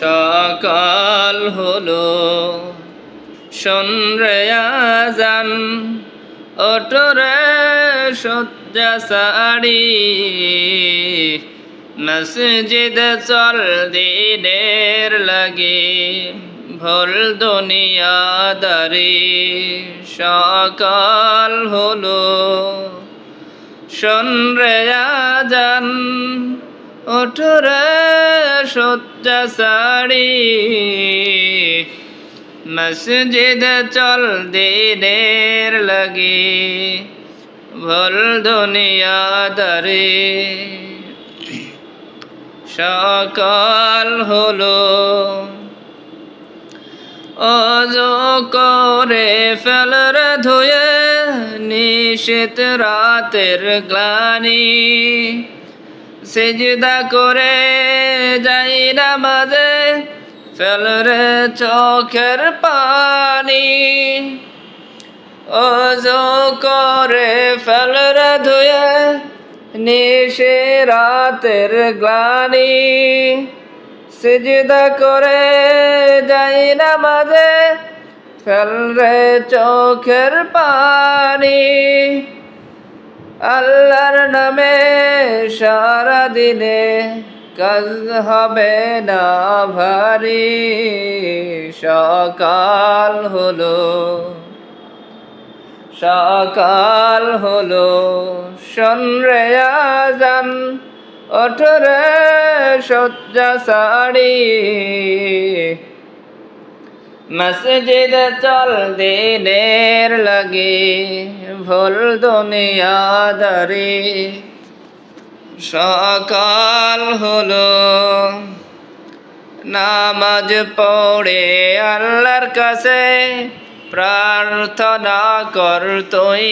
সকাল হলো। সন্রে আজান ওটরে সজ্জা সাড়ি মসজিদ চল দিনের লাগে, ভোল দুনিয়াদারি সকাল হলো। সন্রে আজান ওঠরে সজ্জা সাড়ি মসজিদ চল দিনের লাগে, ভোল দুনিয়াদারি সকাল হলো অজো করে ফেলর ধুয়ে, নিশীত রাতের গ্লানি। সেজদা করে যাই না মাঝে ফেলরে চোখের পানি। অজো করে ফেলরে ধুয়ে নিশে রাতের গ্লানি। সিজদা করে যাই না মাঝে ফেলরে চোখের পানি। আল্লাহর নামে সারা দিনে কাজ হবে না ভারী। সকাল হলো সকাল হলো সন্রে আজান ওঠরে সজ্জা সাড়ি মসজিদ চল দিনের লাগে, ভুল দুনিয়াদারি সকাল হলো, নামাজ পড়ে আল্লাহর কাছে প্রার্থনা কর তুই।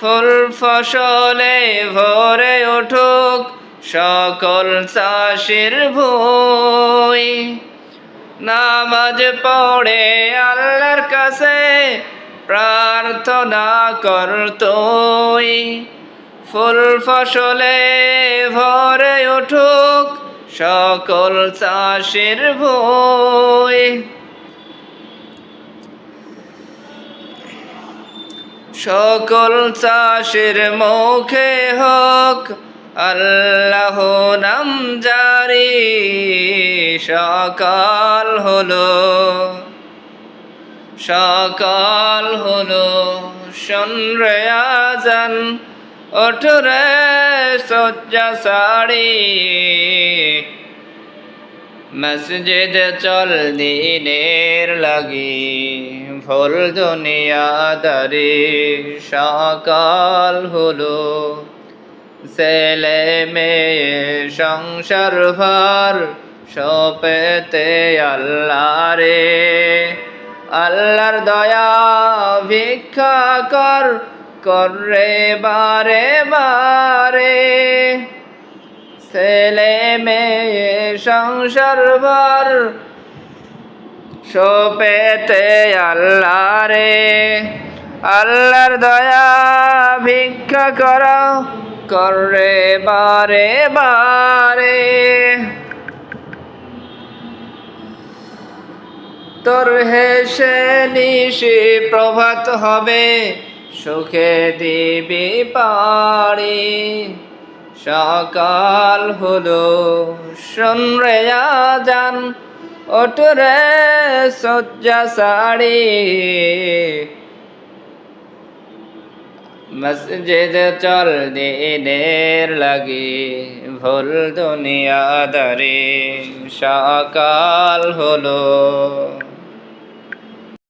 ফুল ফসলে ভরে উঠুক সকল চাষের ভুই। নামাজ পড়ে আল্লাহর কাছে প্রার্থনা কর তুই। ফুল ফসলে ভরে উঠুক সকল চাষের ভয় সকল চাষের মুখে হোক আল্লাহ নাম জারি সকাল হলো সকাল হলো সন্রে আজান, ওঠরে সজ্জা সাড়ি মসজিদ চল দিনের লাগি, ভোল দুনিয়াদারি সকাল হলো। ছেলে মেয়ে সংসার ভার সপেতে আল্লাহ রে আল্লাহর দয়া ভিক্ষা কর করে বারে বারে। ছেলে মেয়ে সংসার ভর সোপেতে আল্লাহ রে আল্লাহর দয়া ভিক্ষা কর করে বারে বারে। তোর হেসে নিশি প্রভাত হবে, সুখে দিবি পাড়ি। সকাল হলো সন্রে যান ওটরে সজ্জা সাড়ি মসজিদ চল দিনের লাগি ভুল দরে সকাল হলো।